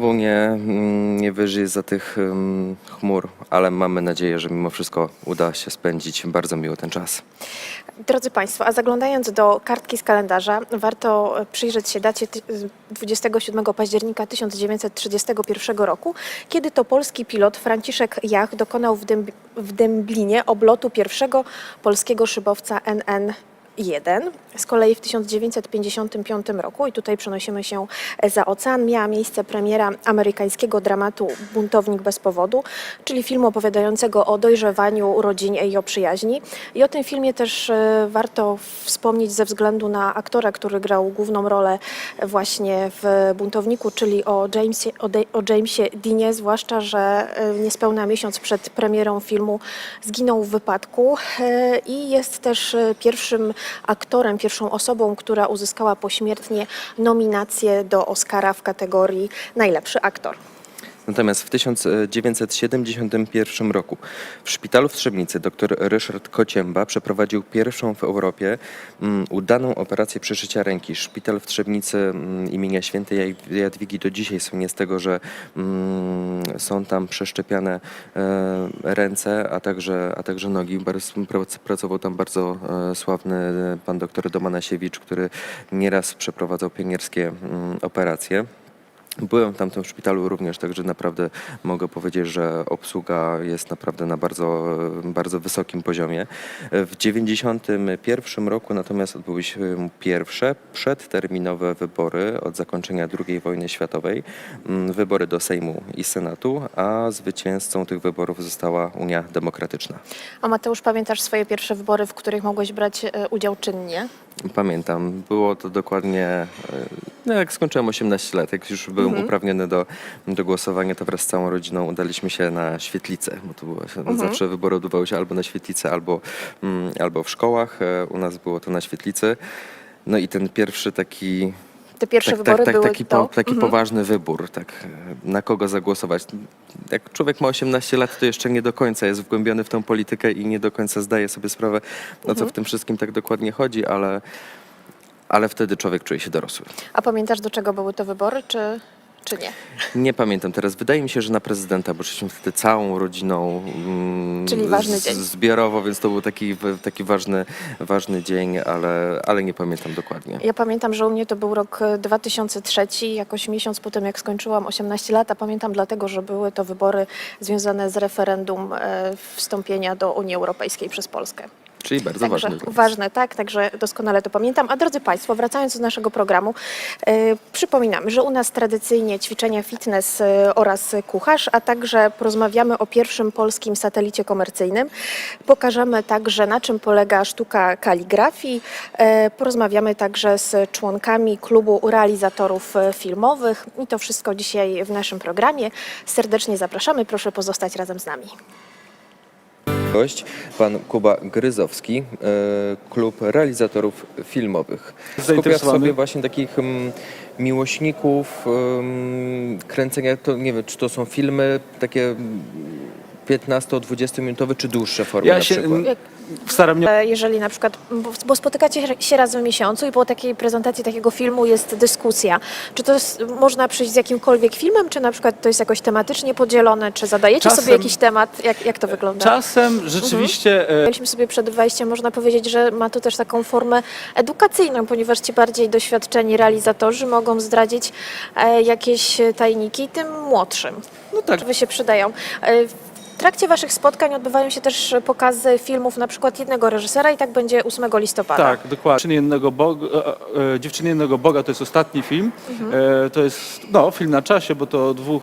Znowu nie, mm, nie wyżyje za tych mm, chmur, ale mamy nadzieję, że mimo wszystko uda się spędzić bardzo miło ten czas. Drodzy Państwo, a zaglądając do kartki z kalendarza, warto przyjrzeć się dacie ty- 27 października 1931 roku, kiedy to polski pilot Franciszek Jach dokonał w, Dęb- w Dęblinie oblotu pierwszego polskiego szybowca NN. 1. Z kolei w 1955 roku, i tutaj przenosimy się za ocean, miała miejsce premiera amerykańskiego dramatu Buntownik bez powodu, czyli filmu opowiadającego o dojrzewaniu rodzin i o przyjaźni. I o tym filmie też e, warto wspomnieć ze względu na aktora, który grał główną rolę właśnie w Buntowniku, czyli o Jamesie, o, De, o Jamesie Deanie, zwłaszcza, że e, niespełna miesiąc przed premierą filmu zginął w wypadku e, i jest też e, pierwszym aktorem, pierwszą osobą, która uzyskała pośmiertnie nominację do Oscara w kategorii najlepszy aktor. Natomiast w 1971 roku w szpitalu w Trzebnicy dr Ryszard Kocięba przeprowadził pierwszą w Europie mm, udaną operację przeszycia ręki. Szpital w Trzebnicy mm, imienia świętej Jad- Jadwigi do dzisiaj słynie z tego, że mm, są tam przeszczepiane e, ręce, a także, a także nogi. Pracował tam bardzo e, sławny pan dr Domanasiewicz, który nieraz przeprowadzał pionierskie operacje. Byłem w tamtym szpitalu również, także naprawdę mogę powiedzieć, że obsługa jest naprawdę na bardzo, bardzo wysokim poziomie. W 1991 roku natomiast odbyły się pierwsze przedterminowe wybory od zakończenia II wojny światowej, mm, wybory do Sejmu i Senatu, a zwycięzcą tych wyborów została Unia Demokratyczna. A Mateusz, pamiętasz swoje pierwsze wybory, w których mogłeś brać e, udział czynnie? Pamiętam, było to dokładnie, e, no jak skończyłem 18 lat, jak już byłem uprawniony do, do głosowania, to wraz z całą rodziną udaliśmy się na świetlicę, bo to było, zawsze wybory odbywały się albo na świetlicy, albo, mm, albo w szkołach. E, U nas było to na świetlicy. No i ten pierwszy taki Te pierwsze tak, wybory tak, tak, były taki, po, taki poważny wybór, tak, na kogo zagłosować. Jak człowiek ma 18 lat, to jeszcze nie do końca jest wgłębiony w tą politykę i nie do końca zdaje sobie sprawę, o co w tym wszystkim tak dokładnie chodzi, ale, ale wtedy człowiek czuje się dorosły. A pamiętasz, do czego były to wybory, czy, czy nie? Nie pamiętam teraz, wydaje mi się, że na prezydenta, bo szliśmy wtedy całą rodziną mm, Czyli ważny z- dzień. zbiorowo, więc to był taki, taki ważny, ważny dzień, ale, ale nie pamiętam dokładnie. Ja pamiętam, że u mnie to był rok e, 2003, jakoś miesiąc po tym, jak skończyłam 18 lat, a pamiętam dlatego, że były to wybory związane z referendum e, wstąpienia do Unii Europejskiej przez Polskę. Czyli bardzo Także ważny. dzień. ważne, tak, także doskonale to pamiętam. A drodzy Państwo, wracając do naszego programu, e, przypominam, że u nas tradycyjnie ćwiczenia fitness e, oraz kucharz, a także porozmawiamy o pierwszym polskim satelicie komercyjnym. Pokażemy także, na czym polega sztuka kaligrafii. E, porozmawiamy także z członkami klubu realizatorów filmowych. I to wszystko dzisiaj w naszym programie. Serdecznie zapraszamy, proszę pozostać razem z nami. Gość, pan Kuba Gryzowski, e, klub realizatorów filmowych. Skupia w sobie właśnie takich mm, miłośników mm, kręcenia, to nie wiem, czy to są filmy takie 15-20 minutowe, czy dłuższe formy Ja na się przykład? staram mnie. E, Jeżeli na przykład, bo, bo spotykacie się raz w miesiącu i po takiej prezentacji takiego filmu jest dyskusja, czy to jest, można przyjść z jakimkolwiek filmem, czy na przykład to jest jakoś tematycznie podzielone, czy zadajecie Czasem- sobie jakiś temat, jak, jak to wygląda? Czasem rzeczywiście. e, Mieliśmy sobie przed wejściem, można powiedzieć, że ma to też taką formę edukacyjną, ponieważ ci bardziej doświadczeni realizatorzy mogą zdradzić e, jakieś tajniki tym młodszym. No tak, Wy się przydają. E, trakcie Waszych spotkań odbywają się też pokazy filmów na przykład jednego reżysera i tak będzie 8 listopada. tak, dokładnie. Dziewczyny jednego, Boga, e, e, Dziewczyny jednego Boga to jest ostatni film. Mhm. E, to jest no, film na czasie, bo to o dwóch